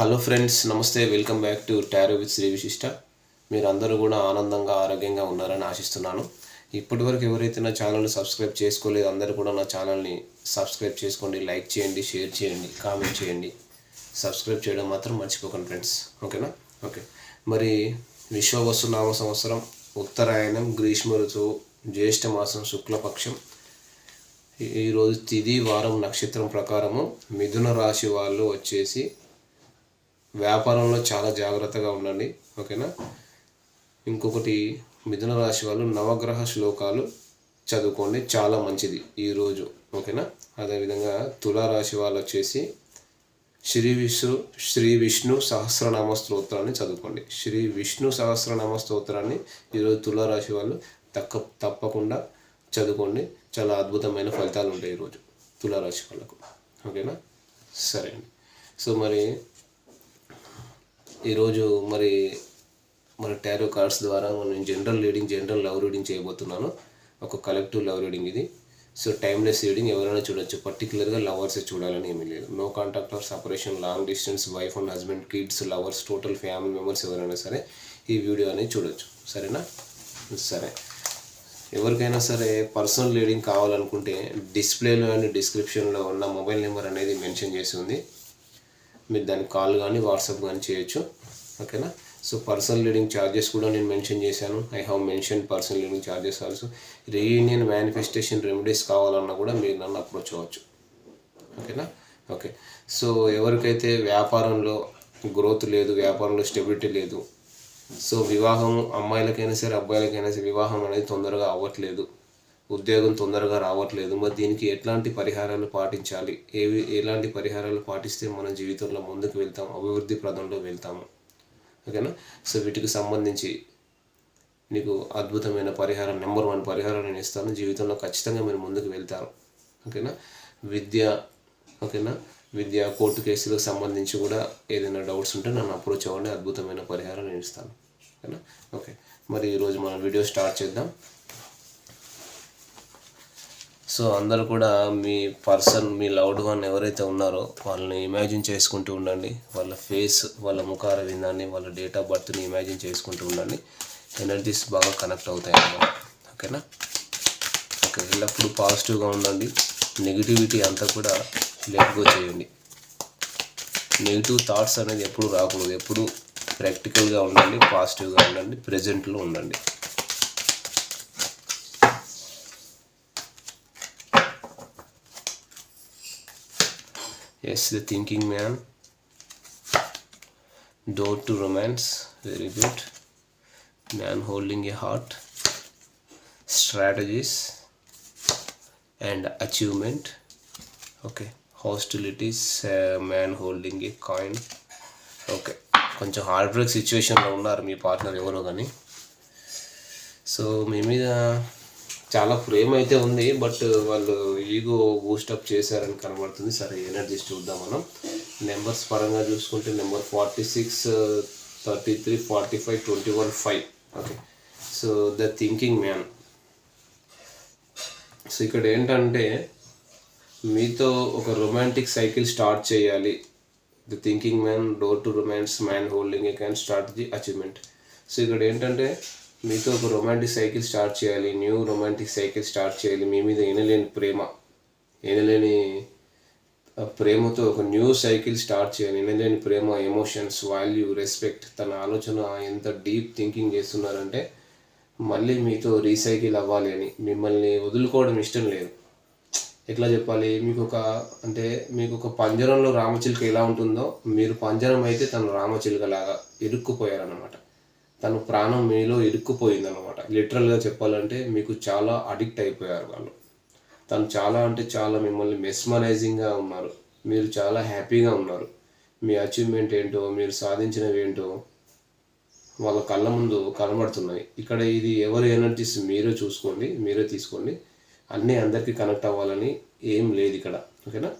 Hello friends నమస్తే welcome back to tarot with Shri Vishishta మీరు అందరూ కూడా ఆనందంగా ఆరోగ్యంగా ఉన్నారని ఆశిస్తున్నాను. ఇప్పటి వరకు ఎవరైతే నా ఛానల్ని సబ్స్క్రైబ్ చేసుకోలేదు అందరూ కూడా నా ఛానల్ని సబ్స్క్రైబ్ చేసుకోండి లైక్ చేయండి షేర్ చేయండి కామెంట్ చేయండి. సబ్స్క్రైబ్ చేయడం మాత్రం మర్చిపోకండి ఫ్రెండ్స్ ఓకేనా ఓకే మరి విశ్వవస్తు నామ సంవత్సరం ఉత్తరాయణం గ్రీష్మ ఋతువు జ్యేష్ఠ మాసం శుక్లపక్షం. ఈరోజు తిది వారం నక్షత్రం ప్రకారము మిథున రాశి వాళ్ళు వచ్చేసి వ్యాపారంలో చాలా జాగ్రత్తగా ఉండండి ఓకేనా? ఇంకొకటి మిథున రాశి వాళ్ళు నవగ్రహ శ్లోకాలు చదువుకోండి చాలా మంచిది ఈరోజు ఓకేనా? అదేవిధంగా తులారాశి వాళ్ళు వచ్చేసి శ్రీ విష్ణు శ్రీ విష్ణు సహస్రనామ స్తోత్రాన్ని చదువుకోండి. శ్రీ విష్ణు సహస్రనామ స్తోత్రాన్ని ఈరోజు తులారాశి వాళ్ళు తక్క తప్పకుండా చదువుకోండి చాలా అద్భుతమైన ఫలితాలు ఉంటాయి ఈరోజు తులారాశి వాళ్ళకు ఓకేనా? సరే అండి. సో మరి ఈరోజు మరి మన టారో కార్డ్స్ ద్వారా మనం general reading general love reading చేయబోతున్నాను. ఒక కలెక్టివ్ లవ్ రీడింగ్ ఇది. సో టైమ్లెస్ రీడింగ్ ఎవరైనా చూడొచ్చు. పర్టికులర్గా లవర్సే చూడాలని ఏమీ లేదు. No contact or separation long distance wife and husband kids lovers total family members ఎవరైనా సరే ఈ వీడియో అనేది చూడొచ్చు. సరేనా? సరే. ఎవరికైనా సరే పర్సనల్ రీడింగ్ కావాలనుకుంటే డిస్ప్లేలో అండ్ డిస్క్రిప్షన్లో ఉన్న మొబైల్ నెంబర్ అనేది మెన్షన్ చేసి ఉంది. మీరు దానికి కాల్ కానీ వాట్సాప్ కానీ చేయొచ్చు. ఓకేనా? సో పర్సనల్ లీడింగ్ ఛార్జెస్ కూడా నేను మెన్షన్ చేశాను. I have mention personal reading charges also. Reunion manifestation remedies కావాలన్నా కూడా మీరు నన్ను అప్రోచ్ అవ్వచ్చు. ఓకేనా? ఓకే. సో ఎవరికైతే వ్యాపారంలో గ్రోత్ లేదు వ్యాపారంలో స్టెబిలిటీ లేదు సో వివాహం అమ్మాయిలకైనా సరే అబ్బాయిలకైనా సరే వివాహం అనేది తొందరగా అవ్వట్లేదు. ఉద్యోగం తొందరగా రావట్లేదు. మరి దీనికి ఎట్లాంటి పరిహారాలు పాటించాలి? ఏవి ఎలాంటి పరిహారాలు పాటిస్తే మన జీవితంలో ముందుకు వెళ్తాం అభివృద్ధి ప్రదంలో వెళ్తాము? ఓకేనా? సో వీటికి సంబంధించి నీకు అద్భుతమైన పరిహారం నెంబర్ వన్ పరిహారం నేను ఇస్తాను. జీవితంలో ఖచ్చితంగా మీరు ముందుకు వెళ్తారు. ఓకేనా? విద్య ఓకేనా? విద్య కోర్టు కేసులకు సంబంధించి కూడా ఏదైనా డౌట్స్ ఉంటే నన్ను అప్రోచ్ అవ్వండి. అద్భుతమైన పరిహారం నేను ఇస్తాను. ఓకేనా? ఓకే. మరి ఈరోజు మనం వీడియో స్టార్ట్ చేద్దాం. సో అందరూ కూడా మీ పర్సన్ మీ లవ్డ్ వన్ ఎవరైతే ఉన్నారో వాళ్ళని ఇమాజిన్ చేసుకుంటూ ఉండండి. వాళ్ళ ఫేస్ వాళ్ళ ముఖార విందాన్ని వాళ్ళ డేట్ ఆఫ్ బర్త్ని ఇమాజిన్ చేసుకుంటూ ఉండండి. ఎనర్జీస్ బాగా కనెక్ట్ అవుతాయి అన్నమాట. ఓకేనా? ఓకే ఎల్లప్పుడూ పాజిటివ్గా ఉండండి. నెగిటివిటీ అంతా కూడా లెట్గో చేయండి. నెగిటివ్ థాట్స్ అనేది ఎప్పుడు రాకూడదు. ఎప్పుడు ప్రాక్టికల్గా ఉండండి పాజిటివ్గా ఉండండి ప్రజెంట్లో ఉండండి. Yes, the thinking man. Door to romance. Very good. Man holding a heart. Strategies and achievement. Okay. Hostilities. Uh, man holding a coin. Okay కొంచెం హార్డ్ బ్రేక్ సిచ్యువేషన్లో ఉన్నారు మీ పార్ట్నర్ ఎవరో కానీ సో మీ మీద చాలా ప్రేమ అయితే ఉంది బట్ వాళ్ళు ఈగో బూస్టప్ చేశారని కనబడుతుంది. సరే ఎనర్జీస్ చూద్దాం మనం. నెంబర్స్ పరంగా చూసుకుంటే number forty six thirty three forty five twenty one five okay so the thinking man so ఇక్కడ ఏంటంటే మీతో ఒక రొమాంటిక్ సైకిల్ స్టార్ట్ చేయాలి. The thinking man door to romance man holding a can start the achievement so ఇక్కడ ఏంటంటే మీతో ఒక romantic cycle start చేయాలి న్యూ రొమాంటిక్ సైకిల్ స్టార్ట్ చేయాలి. మీ మీద ఎనలేని ప్రేమ ఎనలేని ప్రేమతో ఒక న్యూ సైకిల్ స్టార్ట్ చేయాలి. ఎనలేని ప్రేమ ఎమోషన్స్ వాల్యూ రెస్పెక్ట్ తన ఆలోచన ఎంత డీప్ థింకింగ్ చేస్తున్నారంటే మళ్ళీ మీతో రీసైకిల్ అవ్వాలి అని. మిమ్మల్ని వదులుకోవడం ఇష్టం లేదు. ఎట్లా చెప్పాలి? మీకు ఒక అంటే మీకు ఒక పంజరంలో రామచిలుక ఎలా ఉంటుందో మీరు పంజరం అయితే తను రామచిలుక లాగా ఇరుక్కుపోయారన్నమాట. తన ప్రాణం మీలో ఇరుక్కుపోయిందన్నమాట. లిటరల్గా చెప్పాలంటే మీకు చాలా అడిక్ట్ అయిపోయారు వాళ్ళు. తను చాలా అంటే చాలా మిమ్మల్ని మెస్మరైజింగ్గా ఉన్నారు. మీరు చాలా హ్యాపీగా ఉన్నారు. మీ అచీవ్మెంట్ ఏంటో మీరు సాధించినవి ఏంటో వాళ్ళ కళ్ళ ముందు కనబడుతున్నాయి. ఇక్కడ ఇది ఎవరి ఎనర్జీస్ మీరే చూసుకోండి మీరే తీసుకోండి. అన్నీ అందరికీ కనెక్ట్ అవ్వాలని ఏం లేదు ఇక్కడ. ఓకేనా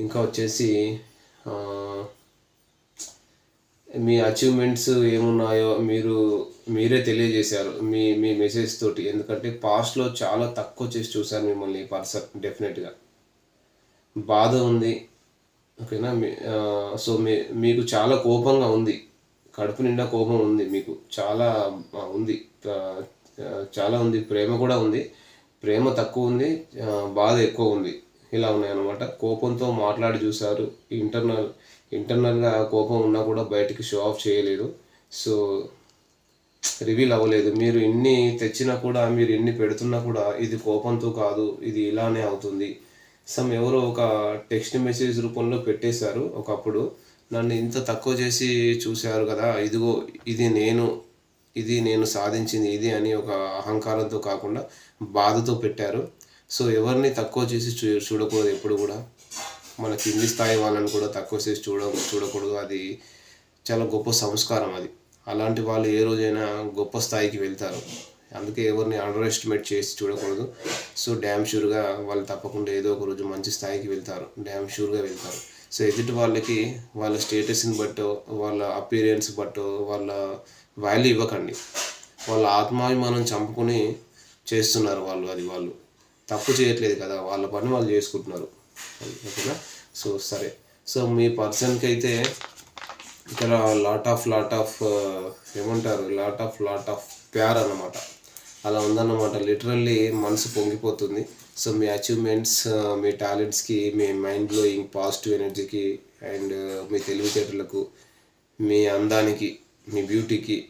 ఇంకా వచ్చేసి మీ అచీవ్మెంట్స్ ఏమున్నాయో మీరు మీరే తెలియజేశారు. మీ మీ మెసేజ్ తోటి. ఎందుకంటే పాస్ట్లో చాలా తక్కువ చేసి చూశారు మిమ్మల్ని పర్సన్ డెఫినెట్గా బాధ ఉంది. ఓకేనా మీ సో మీ మీకు చాలా కోపంగా ఉంది. కడుపు నిండా కోపం ఉంది మీకు. చాలా ఉంది. చాలా ఉంది. ప్రేమ కూడా ఉంది. ప్రేమ తక్కువ ఉంది. బాధ ఎక్కువ ఉంది. ఇలా ఉన్నాయన్నమాట. కోపంతో మాట్లాడి చూశారు. ఇంటర్నల్ ఇంటర్నల్గా కోపం ఉన్నా కూడా బయటికి షో ఆఫ్ చేయలేదు. సో రివీల్ అవ్వలేదు. మీరు ఎన్ని తెచ్చినా కూడా మీరు ఎన్ని పెడుతున్నా కూడా ఇది కోపంతో కాదు ఇది ఇలానే అవుతుంది. సమ్ ఎవరో ఒక టెక్స్ట్ మెసేజ్ రూపంలో పెట్టేశారు ఒకప్పుడు. నన్ను ఇంత తక్కువ చేసి చూశారు కదా ఇదిగో ఇది నేను ఇది నేను సాధించింది ఇది అని ఒక అహంకారంతో కాకుండా బాధతో పెట్టారు. సో ఎవరిని తక్కువ చేసి చూ చూడకూడదు ఎప్పుడు కూడా. మన కింది స్థాయి వాళ్ళని కూడా తక్కువ చేసి చూడ చూడకూడదు. అది చాలా గొప్ప సంస్కారం అది. అలాంటి వాళ్ళు ఏ రోజైనా గొప్ప స్థాయికి వెళ్తారు. అందుకే ఎవరిని అండర్ ఎస్టిమేట్ చేసి చూడకూడదు. సో డ్యామ్ షూర్గా వాళ్ళు తప్పకుండా ఏదో ఒక రోజు మంచి స్థాయికి వెళ్తారు. డ్యామ్ షూర్గా వెళ్తారు. సో ఎదుటి వాళ్ళకి వాళ్ళ స్టేటస్ని బట్టో వాళ్ళ అపీరియన్స్ బట్టో వాళ్ళ వాల్యూ ఇవ్వకండి. వాళ్ళ ఆత్మాభిమానం చంపుకొని చేస్తున్నారు వాళ్ళు అది వాళ్ళు. తప్పు చేయట్లేదు కదా వాళ్ళ పని వాళ్ళు చేసుకుంటున్నారు. ఓకేనా? సో సరే. సో మీ పర్సన్కి అయితే ఇక్కడ లాట్ ఆఫ్ లాట్ ఆఫ్ ఏమంటారు? లాట్ ఆఫ్ లాట్ ఆఫ్ ప్యార్ అన్నమాట. అలా ఉందన్నమాట. లిటరల్లీ మనసు పొంగిపోతుంది. సో మీ అచీవ్మెంట్స్ మీ టాలెంట్స్కి మీ మైండ్ బ్లోయింగ్ పాజిటివ్ ఎనర్జీకి అండ్ మీ తెలివితేటలకు మీ అందానికి మీ బ్యూటీకి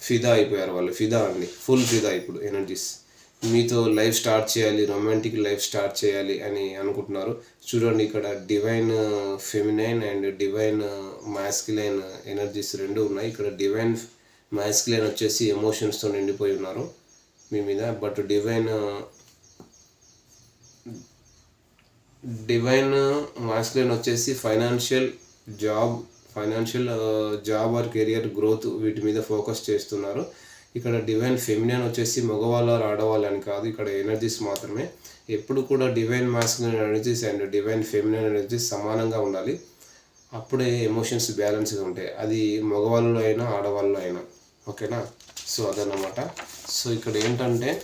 ఫిదా అయిపోయారు వాళ్ళు. ఫిదా అండి. ఫుల్ ఫిదా ఇప్పుడు ఎనర్జీస్. మీతో లైఫ్ స్టార్ట్ చేయాలి రొమాంటిక్ లైఫ్ స్టార్ట్ చేయాలి అని అనుకుంటున్నారు. చూడండి ఇక్కడ divine feminine and divine masculine energies రెండు ఉన్నాయి. ఇక్కడ డివైన్ మాస్కిలైన్ వచ్చేసి ఎమోషన్స్తో నిండిపోయి ఉన్నారు మీ మీద. బట్ డివైన్ డివైన్ మాస్కులైన్ వచ్చేసి financial job financial job or career growth వీటి మీద ఫోకస్ చేస్తున్నారు. ఇక్కడ డివైన్ ఫెమినియన్ వచ్చేసి మగవాళ్ళు ఆడవాళ్ళు అని కాదు ఇక్కడ ఎనర్జీస్ మాత్రమే. ఎప్పుడు కూడా divine masculine energies and divine feminine energies సమానంగా ఉండాలి. అప్పుడే ఎమోషన్స్ బ్యాలెన్స్గా ఉంటాయి. అది మగవాళ్ళలో అయినా ఆడవాళ్ళలో అయినా. ఓకేనా? సో అదన్నమాట. సో ఇక్కడ ఏంటంటే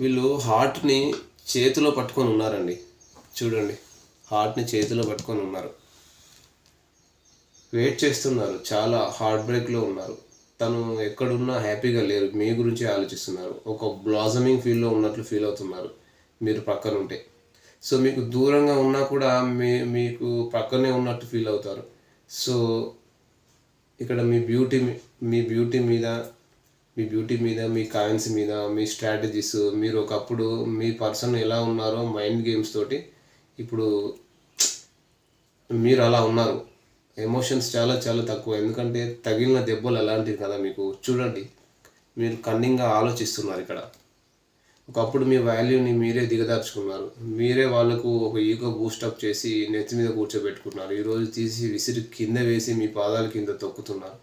వీళ్ళు హార్ట్ని చేతిలో పట్టుకొని ఉన్నారండి. చూడండి. హార్ట్ని చేతిలో పట్టుకొని ఉన్నారు. వెయిట్ చేస్తున్నారు. చాలా హార్ట్ బ్రేక్లో ఉన్నారు. తను ఎక్కడున్నా హ్యాపీగా లేరు. మీ గురించి ఆలోచిస్తున్నారు. ఒక బ్లాజమింగ్ ఫీల్లో ఉన్నట్లు ఫీల్ అవుతున్నారు. మీరు పక్కన ఉంటే. సో మీకు దూరంగా ఉన్నా కూడా మీ మీకు పక్కనే ఉన్నట్టు ఫీల్ అవుతారు. సో ఇక్కడ మీ బ్యూటీ మీ- మీ బ్యూటీ మీద మీ బ్యూటీ మీద మీ కాయిన్స్ మీద మీ స్ట్రాటజీస్ మీరు ఒకప్పుడు మీ పర్సన్ ఎలా ఉన్నారో మైండ్ గేమ్స్ తోటి ఇప్పుడు మీరు అలా ఉన్నారు. ఎమోషన్స్ చాలా చాలా తక్కువ. ఎందుకంటే తగిలిన దెబ్బలు అలాంటివి కదా మీకు. చూడండి మీరు కన్నింగ్గా ఆలోచిస్తున్నారు ఇక్కడ. ఒకప్పుడు మీ వాల్యూని మీరే దిగదార్చుకున్నారు. మీరే వాళ్ళకు ఒక ఈగో బూస్టప్ చేసి నెత్తి మీద కూర్చోబెట్టుకున్నారు. ఈరోజు తీసి విసిరి కింద వేసి మీ పాదాల కింద తొక్కుతున్నారు.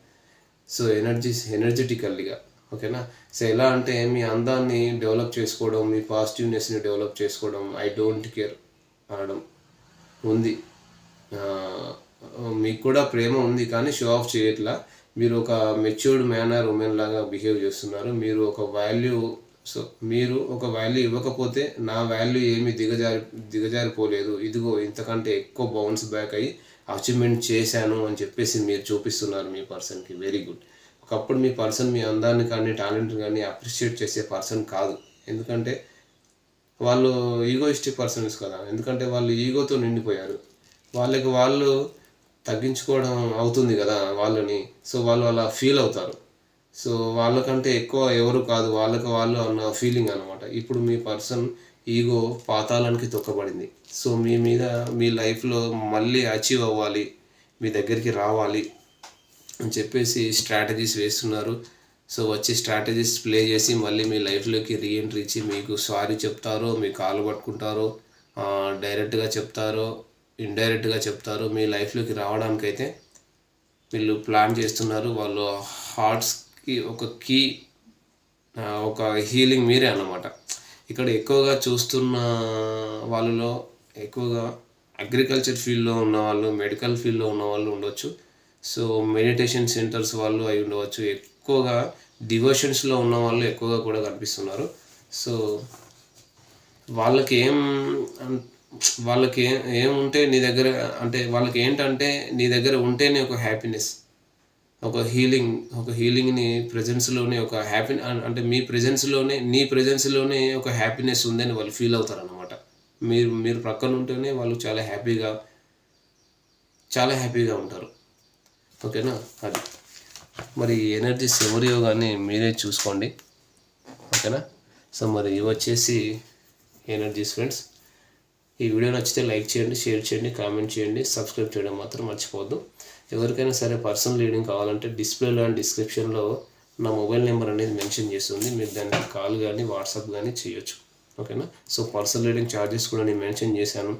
సో ఎనర్జీస్ ఎనర్జెటికల్లీగా ఓకేనా సో ఎలా అంటే మీ అందాన్ని డెవలప్ చేసుకోవడం మీ పాజిటివ్నెస్ని డెవలప్ చేసుకోవడం ఐ డోంట్ కేర్ అనడం ఉంది. మీకు కూడా ప్రేమ ఉంది కానీ షో ఆఫ్ చేయట్లా. మీరు ఒక మెచ్యూర్డ్ మేనర్ ఉమెన్ లాగా బిహేవ్ చేస్తున్నారు. మీరు ఒక వాల్యూ సో మీరు ఒక వాల్యూ ఇవ్వకపోతే నా వాల్యూ ఏమీ దిగజారి దిగజారిపోలేదు. ఇదిగో ఇంతకంటే ఎక్కువ బౌన్స్ బ్యాక్ అయ్యి అచీవ్మెంట్ చేశాను అని చెప్పేసి మీరు చూపిస్తున్నారు మీ పర్సన్కి వెరీ గుడ్ ఒకప్పుడు మీ పర్సన్ మీ అందాన్ని కానీ టాలెంట్ కానీ అప్రిషియేట్ చేసే పర్సన్ కాదు. ఎందుకంటే వాళ్ళు ఈగోయిస్టిక్ పర్సన్స్ కదా. ఎందుకంటే వాళ్ళు ఈగోతో నిండిపోయారు. వాళ్ళకి వాళ్ళు తగ్గించుకోవడం అవుతుంది కదా వాళ్ళని. సో వాళ్ళు అలా ఫీల్ అవుతారు. సో వాళ్ళకంటే ఎక్కువ ఎవరు కాదు వాళ్ళకి వాళ్ళు అన్న ఫీలింగ్ అనమాట ఇప్పుడు మీ పర్సన్ ఈగో పాతాళానికి తొక్కబడింది. సో మీ మీద మీ లైఫ్లో మళ్ళీ అచీవ్ అవ్వాలి మీ దగ్గరికి రావాలి అని చెప్పేసి స్ట్రాటజీస్ వేస్తున్నారు. సో వచ్చి స్ట్రాటజీస్ ప్లే చేసి మళ్ళీ మీ లైఫ్లోకి రీఎంట్రీ ఇచ్చి మీకు సారీ చెప్తారో మీ కాలు పట్టుకుంటారో డైరెక్ట్గా చెప్తారో ఇండైరెక్ట్గా చెప్తారు. మీ లైఫ్లోకి రావడానికైతే వీళ్ళు ప్లాన్ చేస్తున్నారు. వాళ్ళు హార్ట్స్కి ఒక కీ ఒక హీలింగ్ మీరే అన్నమాట. ఇక్కడ ఎక్కువగా చూస్తున్న వాళ్ళలో ఎక్కువగా అగ్రికల్చర్ ఫీల్డ్లో ఉన్న వాళ్ళు మెడికల్ ఫీల్డ్లో ఉన్న వాళ్ళు ఉండొచ్చు. సో మెడిటేషన్ సెంటర్స్ వాళ్ళు అయి ఉండవచ్చు. ఎక్కువగా డివోషన్స్లో ఉన్న వాళ్ళు ఎక్కువగా కూడా కనిపిస్తున్నారు. సో వాళ్ళకి ఏం అన్- వాళ్ళకి ఏం ఏముంటే నీ దగ్గర అంటే వాళ్ళకి ఏంటంటే నీ దగ్గర ఉంటేనే ఒక హ్యాపీనెస్ ఒక హీలింగ్ ఒక హీలింగ్ని ప్రజెన్స్లోనే ఒక హ్యాపీ అంటే మీ ప్రజెన్స్లోనే నీ ప్రజెన్స్లోనే ఒక హ్యాపీనెస్ ఉందని వాళ్ళు ఫీల్ అవుతారు అనమాట మీరు మీరు ప్రక్కన ఉంటేనే వాళ్ళు చాలా హ్యాపీగా చాలా హ్యాపీగా ఉంటారు. ఓకేనా? అది. మరి ఎనర్జీస్ ఎవరియో కానీ మీరే చూసుకోండి. ఓకేనా? సో మరి ఇవి వచ్చేసి ఎనర్జీస్ ఫ్రెండ్స్ ఈ వీడియో నచ్చితే లైక్ చేయండి షేర్ చేయండి కామెంట్ చేయండి. సబ్స్క్రైబ్ చేయడం మాత్రం మర్చిపోవద్దు. ఎవరికైనా సరే పర్సనల్ రీడింగ్ కావాలంటే డిస్ప్లేలో అండ్ డిస్క్రిప్షన్లో నా మొబైల్ నెంబర్ అనేది మెన్షన్ చేస్తుంది. మీరు దానికి కాల్ కానీ వాట్సాప్ కానీ చేయొచ్చు. ఓకేనా? సో పర్సనల్ రీడింగ్ ఛార్జెస్ కూడా నేను మెన్షన్ చేశాను.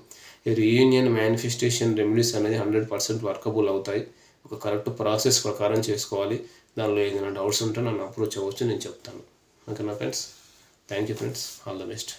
రీయూనియన్ మేనిఫెస్టేషన్ రెమెడీస్ అనేది హండ్రెడ్ పర్సెంట్ వర్కబుల్ అవుతాయి. ఒక కరెక్ట్ ప్రాసెస్ ప్రకారం చేసుకోవాలి. దానిలో ఏదైనా డౌట్స్ ఉంటే నన్ను అప్రోచ్ అవ్వచ్చు నేను చెప్తాను. ఓకేనా friends thank you friends all the best